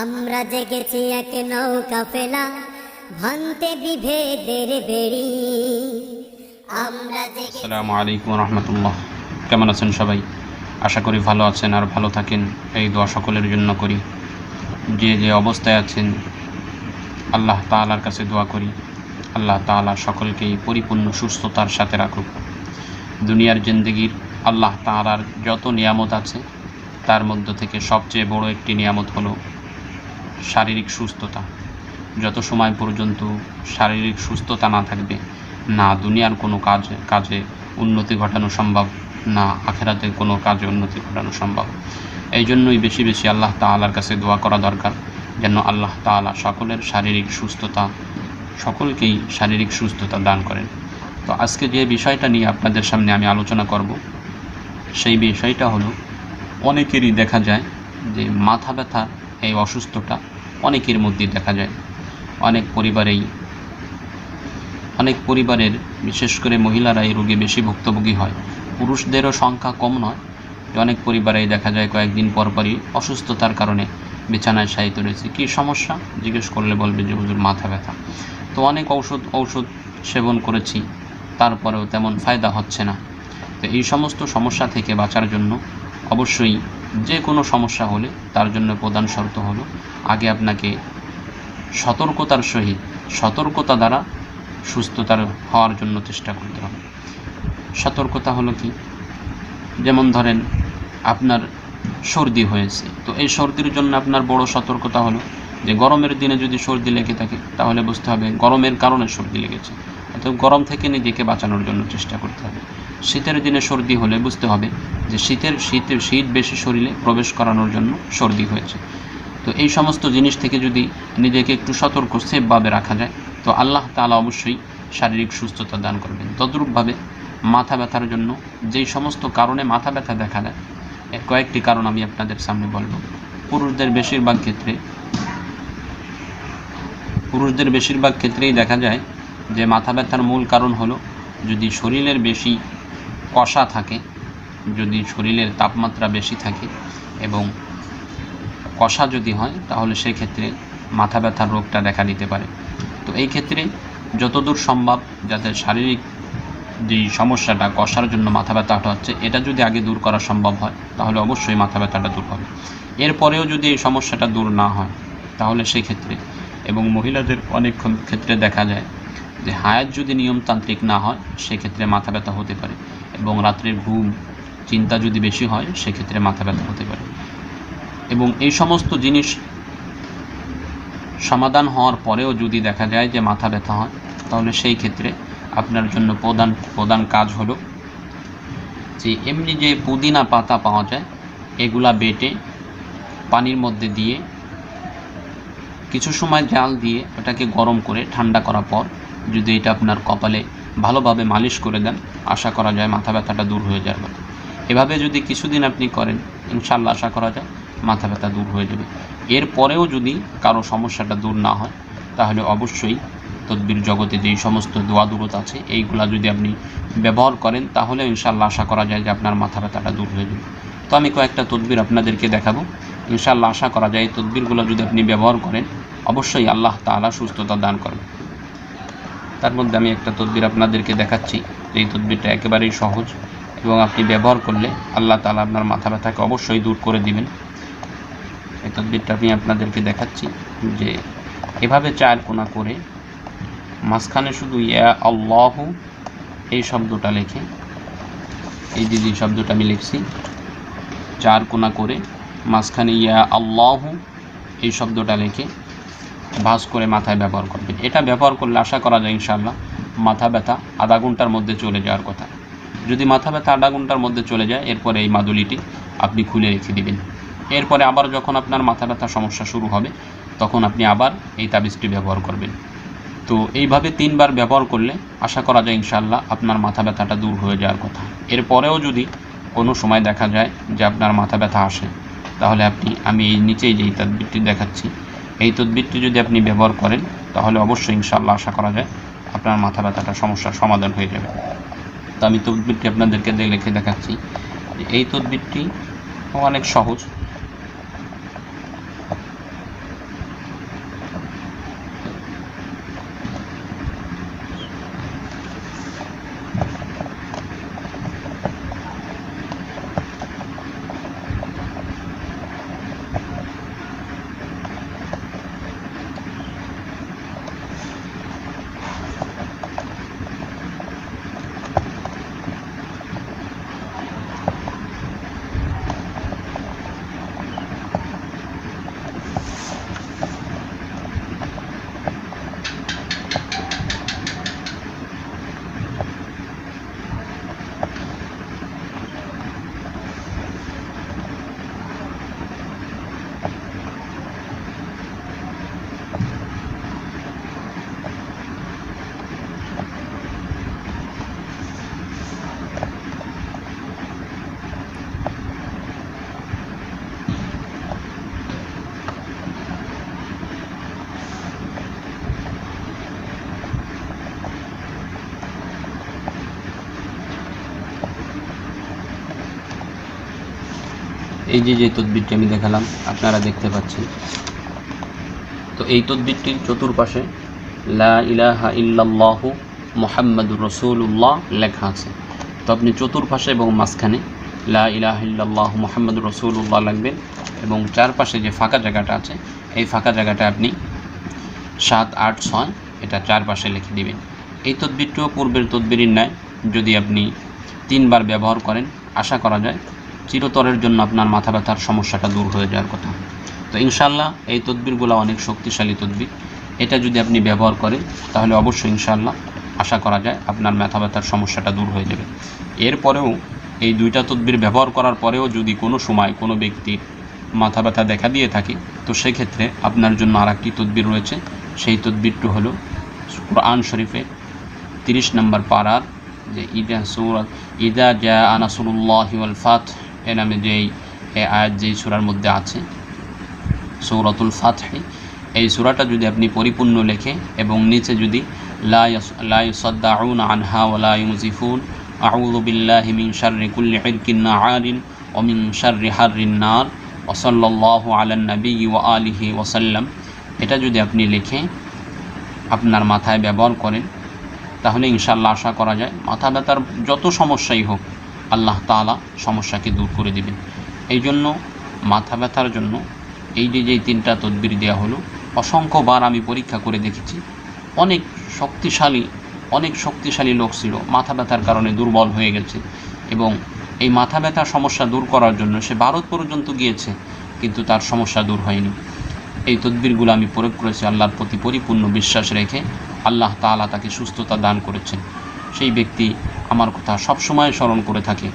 আমরা জেগেছি এক নৌকা ফেলা ভাঙতে বিভেদের বেড়ি। আমরা আসসালামু আলাইকুম রহমতুল্লাহ। কেমন আছেন সবাই? আশা করি ভালো আছেন আর ভালো থাকেন। এই দোয়া সকলের জন্য করি। যে যে অবস্থায় আছেন, আল্লাহ তাআলার কাছে দোয়া করি। আল্লাহ তাআলা সকলকেই পরিপূর্ণ সুস্থতার সাথে রাখুক। দুনিয়ার জিন্দগির আল্লাহ তাআলার যত নিয়ামত আছে, তার মধ্য থেকে সবচেয়ে বড় একটি নিয়ামত হলো শারীরিক সুস্থতা। যত সময় পর্যন্ত শারীরিক সুস্থতা না থাকবে, না দুনিয়ার কোনো কাজ, কাজে উন্নতি ঘটানো সম্ভব, না আখেরাতে কোনো কাজে উন্নতি ঘটানো সম্ভব। এই জন্যই বেশি বেশি আল্লাহ তাআলার কাছে দোয়া করা দরকার, যেন আল্লাহ তাআলা সকলের শারীরিক সুস্থতা, সকলকেই শারীরিক সুস্থতা দান করেন। তো আজকে যে বিষয়টা নিয়ে আপনাদের সামনে আমি আলোচনা করব, সেই বিষয়টা হলো, অনেকেরই দেখা যায় যে মাথা ব্যথার এই অসুস্থতা অনেকের মধ্যেই দেখা যায়। অনেক পরিবারেই, অনেক পরিবারের, বিশেষ করে মহিলারা এই রোগে বেশি ভুক্তভোগী হয়। পুরুষদেরও সংখ্যা কম নয় অনেক পরিবারেই দেখা যায় কয়েকদিন পরপরই অসুস্থতার কারণে বিছানায় শায়িত রয়েছে। কী সমস্যা? জিজ্ঞেস করলে বলবে যে, হুজুর, মাথা ব্যথা। তো অনেক ঔষধ ঔষধ সেবন করেছি, তারপরেও তেমন ফায়দা হচ্ছে না। তো এই সমস্ত সমস্যা থেকে বাঁচার জন্য অবশ্যই যে কোনো সমস্যা হলে তার জন্য প্রধান শর্ত হলো, আগে আপনাকে সতর্কতার সহিত, সতর্কতা দ্বারা সুস্থতার হওয়ার জন্য চেষ্টা করতে হবে। সতর্কতা হলো কি? যেমন ধরেন আপনার সর্দি হয়েছে, তো এই সর্দির জন্য আপনার বড় সতর্কতা হলো যে গরমের দিনে যদি সর্দি লেগে থাকে, তাহলে বুঝতে হবে গরমের কারণে সর্দি লেগেছে, অর্থাৎ গরম থেকে নিজেকে বাঁচানোর জন্য চেষ্টা করতে হবে। শীতের দিনে সর্দি হলে বুঝতে হবে যে শীতের শীতের শীত বেশি শরীরে প্রবেশ করানোর জন্য সর্দি হয়েছে। তো এই সমস্ত জিনিস থেকে যদি নিজেকে একটু সতর্ক, সেফভাবে রাখা যায়, তো আল্লাহ তাআলা অবশ্যই শারীরিক সুস্থতা দান করবেন। তদ্রূপভাবে মাথা ব্যথার জন্য যেই সমস্ত কারণে মাথা ব্যথা দেখা দেয়, এর কয়েকটি কারণ আমি আপনাদের সামনে বলব। পুরুষদের বেশিরভাগ ক্ষেত্রে, পুরুষদের বেশিরভাগ ক্ষেত্রেই দেখা যায় যে মাথা ব্যথার মূল কারণ হলো যদি শরীরের বেশি কষা থাকে, যদি শরীরের তাপমাত্রা বেশি থাকে এবং কষা যদি হয়, তাহলে সেক্ষেত্রে মাথা ব্যথার রোগটা দেখা দিতে পারে। তো এই ক্ষেত্রে যতদূর সম্ভব যাতে শারীরিক যেই সমস্যাটা, কষার জন্য মাথা ব্যথাটা হচ্ছে, এটা যদি আগে দূর করা সম্ভব হয়, তাহলে অবশ্যই মাথা ব্যথাটা দূর হবে। এরপরেও যদি এই সমস্যাটা দূর না হয়, তাহলে সেক্ষেত্রে এবং মহিলাদের অনেক ক্ষেত্রে দেখা যায় যে হায়াত যদি নিয়মতান্ত্রিক না হয়, সেক্ষেত্রে মাথা ব্যথা হতে পারে। এবং রাত্রের ঘুম চিন্তা যদি বেশি হয়, সেক্ষেত্রে মাথা ব্যথা হতে পারে। এবং এই সমস্ত জিনিস সমাধান হওয়ার পরেও যদি দেখা যায় যে মাথা ব্যথা হয়, তাহলে সেই ক্ষেত্রে আপনার জন্য প্রধান প্রধান কাজ হলো যে এমনি যে পুদিনা পাতা পাওয়া যায়, এগুলা বেটে পানির মধ্যে দিয়ে কিছু সময় জাল দিয়ে ওটাকে গরম করে ঠান্ডা করার পর যদি এটা আপনার কপালে ভালোভাবে মালিশ করে দেন, আশা করা যায় মাথা ব্যথাটা দূর হয়ে যাবে। এভাবে যদি কিছুদিন আপনি করেন ইনশাল্লাহ আশা করা যায় মাথা ব্যথা দূর হয়ে যাবে। এরপরেও যদি কারও সমস্যাটা দূর না হয়, তাহলে অবশ্যই তদ্বির জগতে যেই সমস্ত দোয়া দূরত আছে, এইগুলা যদি আপনি ব্যবহার করেন, তাহলে ইনশাল্লাহ আশা করা যায় যে আপনার মাথা ব্যথাটা দূর হয়ে যাবে। তো আমি কয়েকটা তদবির আপনাদেরকে দেখাবো। ইনশাল্লাহ আশা করা যায় এই তদবিরগুলো যদি আপনি ব্যবহার করেন, অবশ্যই আল্লাহ তাআলা সুস্থতা দান করবে তার মধ্যে আমি একটা তদবির আপনাদেরকে দেখাচ্ছি। এই তদবিরটা একেবারেই সহজ এবং আপনি ব্যবহার করলে আল্লাহ তালা আপনার মাথা ব্যথাকে অবশ্যই দূর করে দিবেন। এই তদবিরটা আমি আপনাদেরকে দেখাচ্ছি যে এভাবে চার কোনা করে মাঝখানে শুধু ইয়া আল্লাহ এই শব্দটা লেখে। এই যে যে শব্দটা আমি লিখছি, চার কোনা করে মাঝখানে ইয়া আল্লাহ এই শব্দটা লিখে। ভাঁজ করে মাথায় ব্যবহার করবেন। এটা ব্যবহার করলে আশা করা যায় ইনশাআল্লাহ মাথা ব্যথা আধা ঘণ্টার মধ্যে চলে যাওয়ার কথা। যদি মাথা ব্যথা আধা ঘণ্টার মধ্যে চলে যায়, এরপরে এই মাদুলিটি আপনি খুলে রেখে দিবেন। এরপরে আবার যখন আপনার মাথা ব্যথা সমস্যা শুরু হবে, তখন আপনি আবার এই তাবিজটি ব্যবহার করবেন। তো এইভাবে তিনবার ব্যবহার করলে আশা করা যায় ইনশাআল্লাহ আপনার মাথা ব্যথাটা দূর হয়ে যাওয়ার কথা। এরপরেও যদি কোনো সময় দেখা যায় যে আপনার মাথা ব্যথা আসে, তাহলে আপনি, আমি এই নিচেই যে তদবিরটি দেখাচ্ছি এই তদবিরটি যদি আপনি ব্যবহার করেন, তাহলে অবশ্যই ইনশাআল্লাহ আশা করা যায় আপনার মাথা ব্যথাটা সমস্যার সমাধান হয়ে যাবে। তো আমি তদবিরটি আপনাদেরকে লিখে দেখাচ্ছি। এই তদবিরটি অনেক সহজ। এই যে যে তদবিরটি আমি দেখালাম, আপনারা দেখতে পাচ্ছেন। তো এই তদবিরটির চতুর্পাশে লা ইলাহা ইল্লাল্লাহু মোহাম্মদুর রসুল্লাহ লেখা আছে। তো আপনি চতুর্পাশে এবং মাঝখানে লা ইলাহা ইল্লাল্লাহ মোহাম্মদুর রসুল্লাহ লাগবেন এবং চারপাশে যে ফাঁকা জায়গাটা আছে, এই ফাঁকা জায়গাটা আপনি সাত, আট, ছয়, এটা চারপাশে লিখে দিবেন। এই তদবিরটিও পূর্বের তদবিরের ন্যায় যদি আপনি তিনবার ব্যবহার করেন, আশা করা যায় চিরতরের জন্য আপনার মাথা ব্যথার সমস্যাটা দূর হয়ে যাওয়ার কথা। তো ইনশাল্লাহ এই তদবিরগুলো অনেক শক্তিশালী তদবির। এটা যদি আপনি ব্যবহার করেন, তাহলে অবশ্যই ইনশাল্লাহ আশা করা যায় আপনার মাথা ব্যথার সমস্যাটা দূর হয়ে যাবে। এরপরেও এই দুইটা তদবির ব্যবহার করার পরেও যদি কোনো সময় কোনো ব্যক্তির মাথা ব্যথা দেখা দিয়ে থাকে, তো সেক্ষেত্রে আপনার জন্য আর একটি তদবির রয়েছে। সেই তদবিরটি হলো কোরআন শরীফে তিরিশ নম্বর পাড়ার যে ইদা সুরাত ইদা জা আনাসুল্লাহ ফাত এ নামে যেই আয়াত যেই সুরার মধ্যে আছে, সৌরাতুল ফাতহি, এই সুরাটা যদি আপনি পরিপূর্ণ লেখে এবং নিচে যদি আনহা ও ওসাল্লাম এটা যদি আপনি লিখে, আপনার মাথায় ব্যবহার করেন, তাহলে ইনশাল্লাহ আশা করা যায়, মাথা ব্যথার যত সমস্যাই হোক আল্লাহ তাআলা সমস্যাকে দূর করে দিবেন। এই জন্য মাথা ব্যথার জন্য এই যে যেই তিনটা তদবির দেওয়া হলো, অসংখ্যবার আমি পরীক্ষা করে দেখেছি। অনেক শক্তিশালী অনেক শক্তিশালী লোক ছিল, মাথা ব্যথার কারণে দুর্বল হয়ে গেছে এবং এই মাথা ব্যথার সমস্যা দূর করার জন্য সে ভারত পর্যন্ত গিয়েছে, কিন্তু তার সমস্যা দূর হয়নি। এই তদবিরগুলো আমি প্রয়োগ করেছি আল্লাহর প্রতি পরিপূর্ণ বিশ্বাস রেখে আল্লাহ তাআলা তাকে সুস্থতা দান করেছেন। সেই ব্যক্তি আমার কথা সবসময় স্মরণ করে থাকে।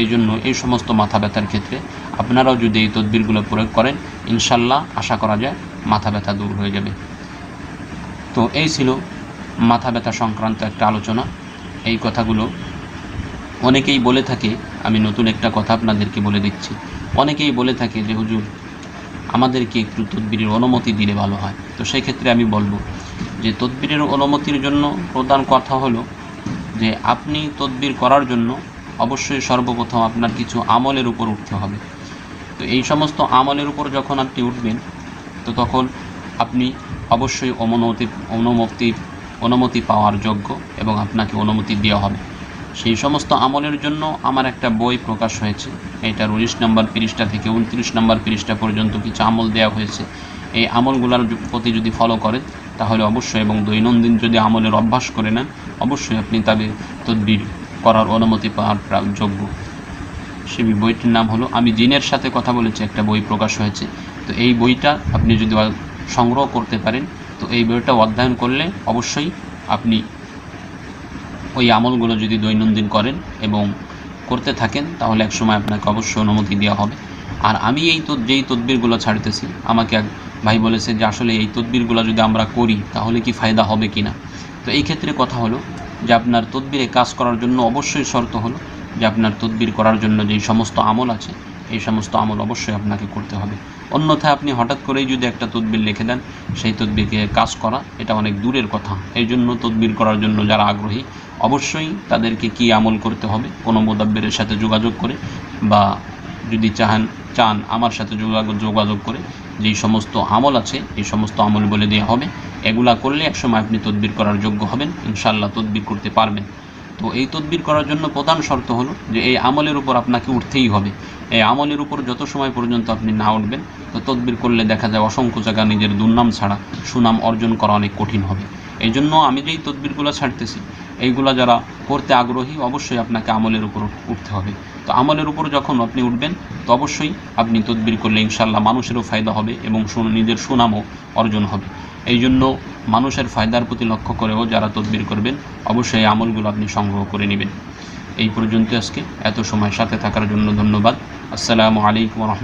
এই জন্য এই সমস্ত মাথা ব্যথার ক্ষেত্রে আপনারাও যদি এই তদবিরগুলো প্রয়োগ করেন, ইনশাল্লাহ আশা করা যায় মাথা ব্যথা দূর হয়ে যাবে। তো এই ছিল মাথা ব্যথা সংক্রান্ত একটা আলোচনা। এই কথাগুলো অনেকেই বলে থাকে, আমি নতুন একটা কথা আপনাদেরকে বলে দিচ্ছি। অনেকেই বলে থাকে যে, হুজুর, আমাদেরকে একটু তদবিরের অনুমতি দিলে ভালো হয়। তো সেই ক্ষেত্রে আমি বলব যে, তদবিরের অনুমতির জন্য প্রধান কথা হলো যে আপনি তদবির করার জন্য অবশ্যই সর্বপ্রথম আপনার কিছু আমলের উপর উঠতে হবে। তো এই সমস্ত আমলের উপর যখন আপনি উঠবেন, তো তখন আপনি অবশ্যই অনুমতি অনুমতি অনুমতি পাওয়ার যোগ্য এবং আপনাকে অনুমতি দেওয়া হবে। সেই সমস্ত আমলের জন্য আমার একটা বই প্রকাশ হয়েছে। এটার উনিশ নম্বর পৃষ্ঠা থেকে উনত্রিশ নম্বর পৃষ্ঠা পর্যন্ত কিছু আমল দেওয়া হয়েছে। এই আমলগুলোর প্রতি যদি ফলো করেন, তাহলে অবশ্যই এবং দৈনন্দিন যদি আমলের অভ্যাস করে নেন, অবশ্যই আপনি তাদের তদবির করার অনুমতি পাওয়ার যোগ্য। সেই বইটির নাম হলো, আমি জিনের সাথে কথা বলেছি, একটা বই প্রকাশ হয়েছে। তো এই বইটা আপনি যদি সংগ্রহ করতে পারেন, তো এই বইটা অধ্যয়ন করলে অবশ্যই আপনি ওই আমলগুলো যদি দৈনন্দিন করেন এবং করতে থাকেন, তাহলে একসময় আপনাকে অবশ্যই অনুমতি দেওয়া হবে। আর আমি এই তো যেই তদবিরগুলো ছাড়তেছি, আমাকে এক ভাই বলেছে যে আসলে এই তদবিরগুলো যদি আমরা করি, তাহলে কি ফায়দা হবে কি না তো এই ক্ষেত্রে কথা হলো যে আপনার তদবিরে কাজ করার জন্য অবশ্যই শর্ত হলো যে আপনার তদবির করার জন্য যেই সমস্ত আমল আছে, এই সমস্ত আমল অবশ্যই আপনাকে করতে হবে। অন্যথায় আপনি হঠাৎ করেই যদি একটা তদবির লিখে দেন, সেই তদবিরকে কাজ করা, এটা অনেক দূরের কথা। এই জন্য তদবির করার জন্য যারা আগ্রহী, অবশ্যই তাদেরকে কি আমল করতে হবে, কোনো মোদাব্বেরের সাথে যোগাযোগ করে বা যদি চাহান চান আমার সাথে যোগাযোগ যোগাযোগ করে, যেই সমস্ত আমল আছে, এই সমস্ত আমল বলে দেওয়া হবে। এগুলা করলে একসময় আপনি তদবির করার যোগ্য হবেন ইনশাল্লাহ তদবির করতে পারবেন। তো এই তদবির করার জন্য প্রধান শর্ত হলো যে এই আমলের উপর আপনাকে উঠতেই হবে। এই আমলের উপর যত সময় পর্যন্ত আপনি না উঠবেন, তো তদবির করলে দেখা যায় অসংখ্য জায়গা নিজের দুর্নাম ছাড়া সুনাম অর্জন করা অনেক কঠিন হবে। এই জন্য আমি যেই তদবিরগুলো ছাড়তেছি, এইগুলা যারা করতে আগ্রহী, অবশ্যই আপনাকে আমলের উপর উঠতে হবে। তো আমলের উপর যখন আপনি উঠবেন, তো অবশ্যই আপনি তদবির করলে ইনশাল্লাহ মানুষেরও ফায়দা হবে এবং নিজের সুনামও অর্জন হবে। এই জন্য মানুষের ফায়দার প্রতি লক্ষ্য করেও যারা তদবির করবেন, অবশ্যই আমলগুলো আপনি সংগ্রহ করে নেবেন। এই পর্যন্ত আজকে এত সময় সাথে থাকার জন্য ধন্যবাদ। আসসালামু আলাইকুম রহমতুল্লাহ।